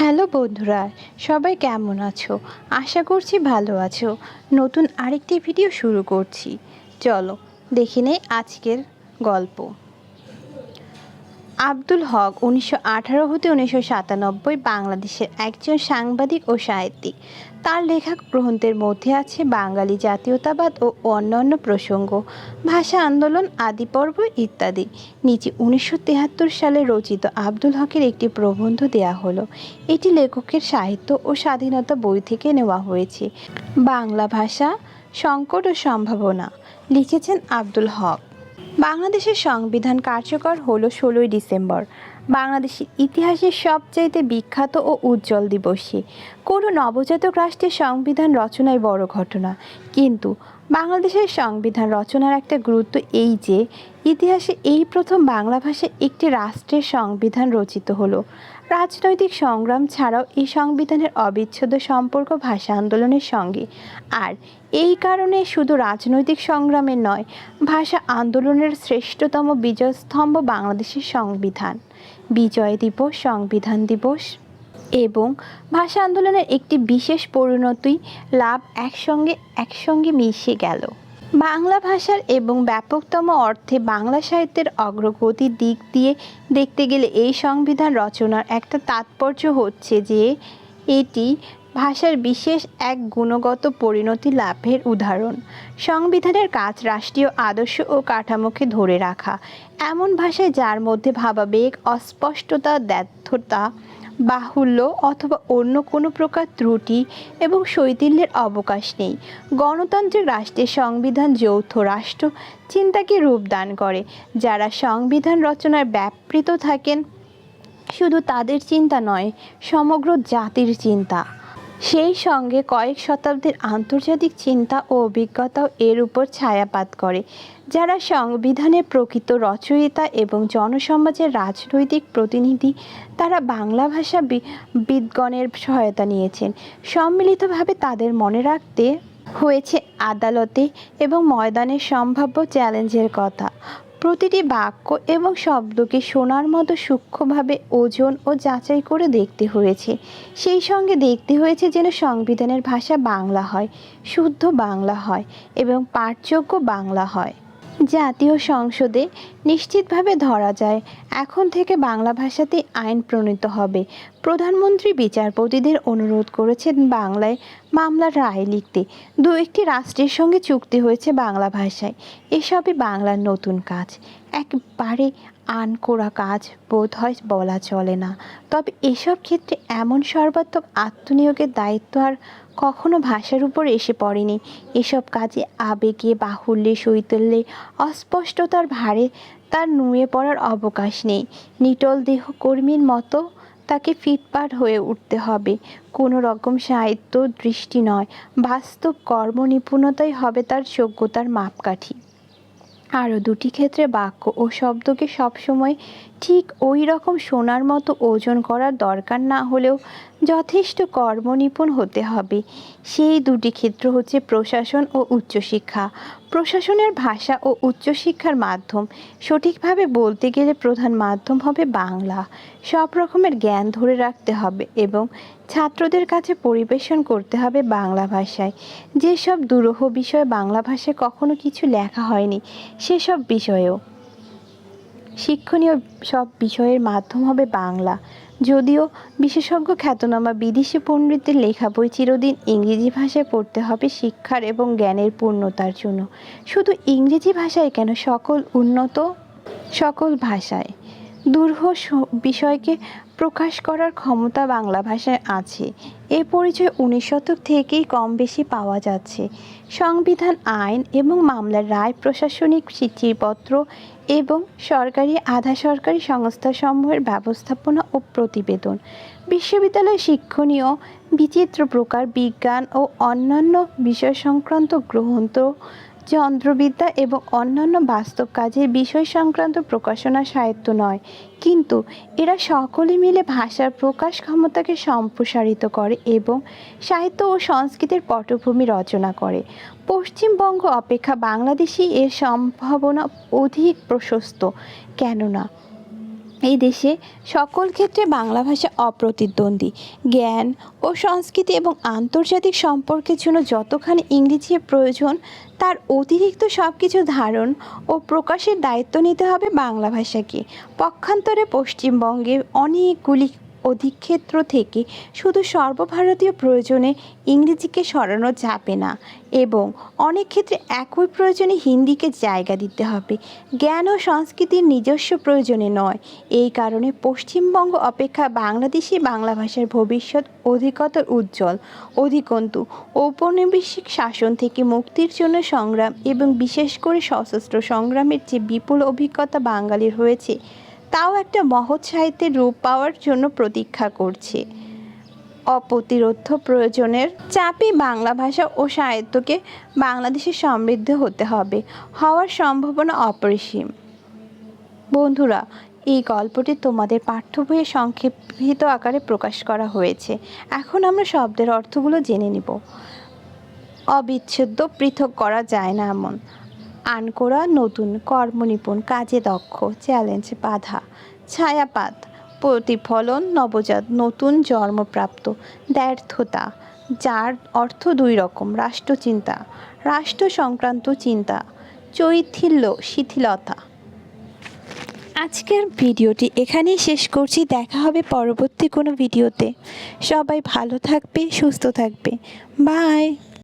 Hello বন্ধুরা, সবাই কেমন আছো? আশা করছি ভালো আছো। নতুন আরেকটি ভিডিও শুরু করছি। চলো, দেখে নেই আজকের গল্প। আব্দুল হক উনিশশো আঠারো হতে উনিশশো সাতানব্বই বাংলাদেশের একজন সাংবাদিক ও সাহিত্যিক। তার লেখা গ্রন্থের মধ্যে আছে বাঙালি জাতীয়তাবাদ ও অন্যান্য প্রসঙ্গ, ভাষা আন্দোলন আদি পর্ব ইত্যাদি। নিচে উনিশশো সালে রচিত আব্দুল হকের একটি প্রবন্ধ দেয়া হলো। এটি লেখকের সাহিত্য ও স্বাধীনতা বই থেকে নেওয়া হয়েছে। বাংলা ভাষা, সংকট ও সম্ভাবনা, লিখেছেন আব্দুল হক। বাংলাদেশের সংবিধান কার্যকর হলো ষোলোই ডিসেম্বর। বাংলাদেশের ইতিহাসের সবচাইতে বিখ্যাত ও উজ্জ্বল দিবসে কোনো নবজাতক রাষ্ট্রের সংবিধান রচনায় বড় ঘটনা। কিন্তু বাংলাদেশের সংবিধান রচনার একটা গুরুত্ব এই যে, ইতিহাসে এই প্রথম বাংলা ভাষায় একটি রাষ্ট্রের সংবিধান রচিত হলো। রাজনৈতিক সংগ্রাম ছাড়াও এই সংবিধানের অবিচ্ছেদ্য সম্পর্ক ভাষা আন্দোলনের সঙ্গে। আর এই কারণে শুধু রাজনৈতিক সংগ্রামের নয়, ভাষা আন্দোলনের শ্রেষ্ঠতম বিজয়স্তম্ভ বাংলাদেশের সংবিধান। বিজয় দিবস, সংবিধান দিবস এবং ভাষা আন্দোলনের একটি বিশেষ পরিণতি লাভ একসঙ্গে একসঙ্গে মিশে গেল। বাংলা ভাষার এবং ব্যাপকতম অর্থে বাংলা সাহিত্যের অগ্রগতির দিক দিয়ে দেখতে গেলে এই সংবিধান রচনার একটা তাৎপর্য হচ্ছে যে এটি ভাষার বিশেষ এক গুণগত পরিণতি লাভের উদাহরণ। সংবিধানের কাজ রাষ্ট্রীয় আদর্শ ও কাঠামোকে ধরে রাখা। এমন ভাষায় যার মধ্যে ভাবাবেগ, অস্পষ্টতা, দ্ব্যর্থতা, বাহুল্য অথবা অন্য কোনো প্রকার ত্রুটি এবং শৈথিল্যের অবকাশ নেই। গণতান্ত্রিক রাষ্ট্রের সংবিধান যৌথ রাষ্ট্র চিন্তাকে রূপদান করে। যারা সংবিধান রচনায় ব্যাপৃত থাকেন, শুধু তাদের চিন্তা নয়, সমগ্র জাতির চিন্তা। সেই সঙ্গে কয়েক শতাব্দীর আন্তর্জাতিক চিন্তা ও অভিজ্ঞতাও এর উপর ছায়াপাত করে, যারা সংবিধানের প্রকৃত রচয়িতা এবং জনসমাজের রাজনৈতিক প্রতিনিধি, তারা বাংলা ভাষা বিদগণের সহায়তা নিয়েছেন। সম্মিলিতভাবে তাদের মনে রাখতে হয়েছে আদালতে এবং ময়দানের সম্ভাব্য চ্যালেঞ্জের কথা। প্রতিটি বাক্য এবং শব্দকে শোনার মতো সূক্ষ্মভাবে ওজন ও যাচাই করে দেখতে হয়েছে। সেই সঙ্গে দেখতে হয়েছে যেন সংবিধানের ভাষা বাংলা হয়, শুদ্ধ বাংলা হয় এবং পাঠযোগ্য বাংলা হয়। জাতীয় সংসদে নিশ্চিতভাবে ধরা যায়, এখন থেকে বাংলা ভাষাতেই আইন প্রণীত হবে। প্রধানমন্ত্রী বিচারপতিদের অনুরোধ করেছেন বাংলায় মামলার রায় লিখতে। দু একটি রাষ্ট্রের সঙ্গে চুক্তি হয়েছে বাংলা ভাষায়। এসবই বাংলার নতুন কাজ। একবারে আনকোড়া কাজ বোধ হয় বলা চলে না। তবে এসব ক্ষেত্রে এমন সর্বাত্মক আত্মনিয়োগের দায়িত্ব আর কখনো ভাষার উপর এসে পড়েনি। এসব কাজে আবেগে, বাহুল্যে, শৈতল্যে, অস্পষ্টতার ভারে তার নুয়ে পড়ার অবকাশ নেই। নিটল দেহ কর্মীর মতো তাকে ফিটপাট হয়ে উঠতে হবে। কোনো রকম সাহিত্য দৃষ্টি নয়। বাস্তব কর্মনিপুণতাই হবে তার যোগ্যতার মাপকাঠি। আরও দুটি ক্ষেত্রে বাক্য ও শব্দকে সবসময় ঠিক ওই রকম শোনার মতো ওজন করার দরকার না হলেও যথেষ্ট কর্মনিপুণ হতে হবে। সেই দুটি ক্ষেত্র হচ্ছে প্রশাসন ও উচ্চশিক্ষা। প্রশাসনের ভাষা ও উচ্চশিক্ষার মাধ্যম। সঠিকভাবে বলতে গেলে প্রধান মাধ্যম হবে বাংলা। সব রকমের জ্ঞান ধরে রাখতে হবে এবং ছাত্রদের কাছে পরিবেশন করতে হবে বাংলা ভাষায়। যেসব দুরূহ বিষয় বাংলা ভাষায় কখনো কিছু লেখা হয়নি, সেসব বিষয়েও। শিক্ষণীয় সব বিষয়ের মাধ্যম হবে বাংলা। যদিও বিশেষজ্ঞ খ্যাতনামা বিদেশি পণ্ডিতদের লেখা বই চিরদিন ইংরেজি ভাষায় পড়তে হবে শিক্ষার এবং জ্ঞানের পূর্ণতার জন্য। শুধু ইংরেজি ভাষায় কেন? সকল উন্নত সকল ভাষায়। দুর্হ বিষয়কে প্রকাশ করার ক্ষমতা বাংলা ভাষায় আছে। এ পরিচয় উনিশ শতক থেকেই কম বেশি পাওয়া যাচ্ছে। সংবিধান, আইন এবং মামলার রায়, প্রশাসনিক চিঠিপত্র এবং সরকারি আধা সরকারি সংস্থাসমূহের ব্যবস্থাপনা ও প্রতিবেদন। বিশ্ববিদ্যালয় শিক্ষণীয় বিচিত্র প্রকার বিজ্ঞান ও অন্যান্য বিষয় সংক্রান্ত গ্রন্থ যন্ত্রবিদ্যা এবং অন্যান্য বাস্তব কাজের বিষয় সংক্রান্ত প্রকাশনা সাহিত্য নয়। কিন্তু এরা সকলে মিলে ভাষার প্রকাশ ক্ষমতাকে সম্প্রসারিত করে এবং সাহিত্য ও সংস্কৃতির পটভূমি রচনা করে। পশ্চিমবঙ্গ অপেক্ষা বাংলাদেশি এর সম্ভাবনা অধিক প্রশস্ত। কেননা এই দেশে সকল ক্ষেত্রে বাংলা ভাষা অপ্রতিদ্বন্দ্বী। জ্ঞান ও সংস্কৃতি এবং আন্তর্জাতিক সম্পর্কের জন্য যতখানি ইংরেজি প্রয়োজন, তার অতিরিক্ত সব কিছু ধারণ ও প্রকাশের দায়িত্ব নিতে হবে বাংলা ভাষাকে। পক্ষান্তরে পশ্চিমবঙ্গে অনেকগুলি অধিক্ষেত্র থেকে শুধু সর্বভারতীয় প্রয়োজনে ইংরেজিকে সরানো যাবে না, এবং অনেক ক্ষেত্রে একই প্রয়োজনে হিন্দিকে জায়গা দিতে হবে। জ্ঞান ও সংস্কৃতির নিজস্ব প্রয়োজনে নয়। এই কারণে পশ্চিমবঙ্গ অপেক্ষা বাংলাদেশি বাংলা ভাষার ভবিষ্যৎ অধিকতর উজ্জ্বল। অধিকন্তু, ঔপনিবেশিক শাসন থেকে মুক্তির জন্য সংগ্রাম এবং বিশেষ করে সশস্ত্র সংগ্রামের যে বিপুল অভিজ্ঞতা বাঙালির হয়েছে তাও একটা মহৎ সাহিত্যের রূপ পাওয়ার জন্য প্রতীক্ষা করছে। অপ্রতিরোধ প্রয়োজনের চাপে বাংলা ভাষা ও সাহিত্যকে বাংলাদেশে সমৃদ্ধ হতে হবে, হওয়ার সম্ভাবনা অপরিসীম। বন্ধুরা, এই গল্পটি তোমাদের পাঠ্য বইয়ে সংক্ষেপিত আকারে প্রকাশ করা হয়েছে। এখন আমরা শব্দের অর্থগুলো জেনে নিব। অবিচ্ছেদ্য পৃথক করা যায় না এমন। আনকোরা নতুন কর্মনিপুণ কাজে দক্ষ, চ্যালেঞ্জ বাধা, ছায়াপাত, প্রতিফলন নবজাত, নতুন জন্মপ্রাপ্ত ব্যর্থতা যার অর্থ দুই রকম, রাষ্ট্রচিন্তা রাষ্ট্র সংক্রান্ত চিন্তা, চৈথিল্য, শিথিলতা। আজকের ভিডিওটি এখানেই শেষ করছি, দেখা হবে পরবর্তী কোনো ভিডিওতে। সবাই ভালো থাকবে, সুস্থ থাকবে। বাই!